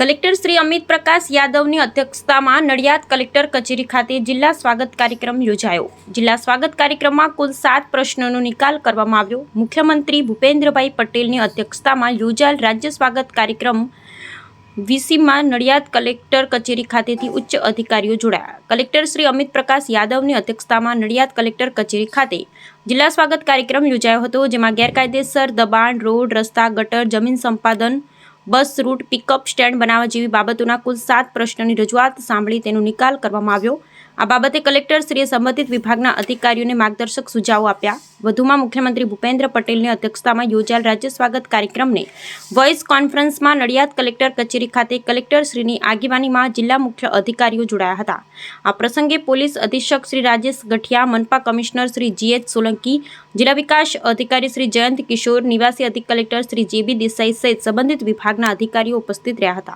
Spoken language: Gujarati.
કલેક્ટર શ્રી અમિત પ્રકાશ યાદવની અધ્યક્ષતામાં નડિયાદ કલેક્ટર કચેરી ખાતે જિલ્લા સ્વાગત કાર્યક્રમ યોજાયો. જિલ્લા સ્વાગત કાર્યક્રમમાં કુલ સાત પ્રશ્નોનો નિકાલ કરવામાં આવ્યો. મુખ્યમંત્રી ભૂપેન્દ્રભાઈ પટેલની અધ્યક્ષતામાં યોજાયેલ રાજ્ય સ્વાગત કાર્યક્રમ વીસીમાં નડિયાદ કલેક્ટર કચેરી ખાતેથી ઉચ્ચ અધિકારીઓ જોડાયા. કલેક્ટર શ્રી અમિત પ્રકાશ યાદવની અધ્યક્ષતામાં નડિયાદ કલેક્ટર કચેરી ખાતે જિલ્લા સ્વાગત કાર્યક્રમ યોજાયો હતો, જેમાં ગેરકાયદેસર દબાણ, રોડ, રસ્તા, ગટર, જમીન સંપાદન બસ રૂટ પિકઅપ સ્ટેન્ડ બનાવવા જેવી બાબતોના કુલ સાત પ્રશ્નોની રજૂઆત સાંભળી તેનો નિકાલ કરવામાં આવ્યો. આ બાબતે કલેક્ટર શ્રીએ સંબંધિત વિભાગના અધિકારીઓને માર્ગદર્શક સુઝાવો આપ્યા. વધુમાં મુખ્યમંત્રી ભૂપેન્દ્ર પટેલની અધ્યક્ષતામાં યોજાયેલ રાજ્ય સ્વાગત કાર્યક્રમને વોઇસ કોન્ફરન્સમાં નડિયાદ કલેક્ટર કચેરી ખાતે કલેક્ટર શ્રીની આગેવાનીમાં જિલ્લા મુખ્ય અધિકારીઓ જોડાયા હતા. આ પ્રસંગે પોલીસ અધિક્ષક Shri Rajesh Gathiya, મનપા commissioner Shri G H Solanki, જિલ્લા વિકાસ અધિકારી શ્રી જયંત કિશોર, નિવાસી અધિક કલેક્ટર શ્રી જેબી દેસાઈ સહિત સંબંધિત વિભાગના અધિકારીઓ ઉપસ્થિત રહ્યા હતા.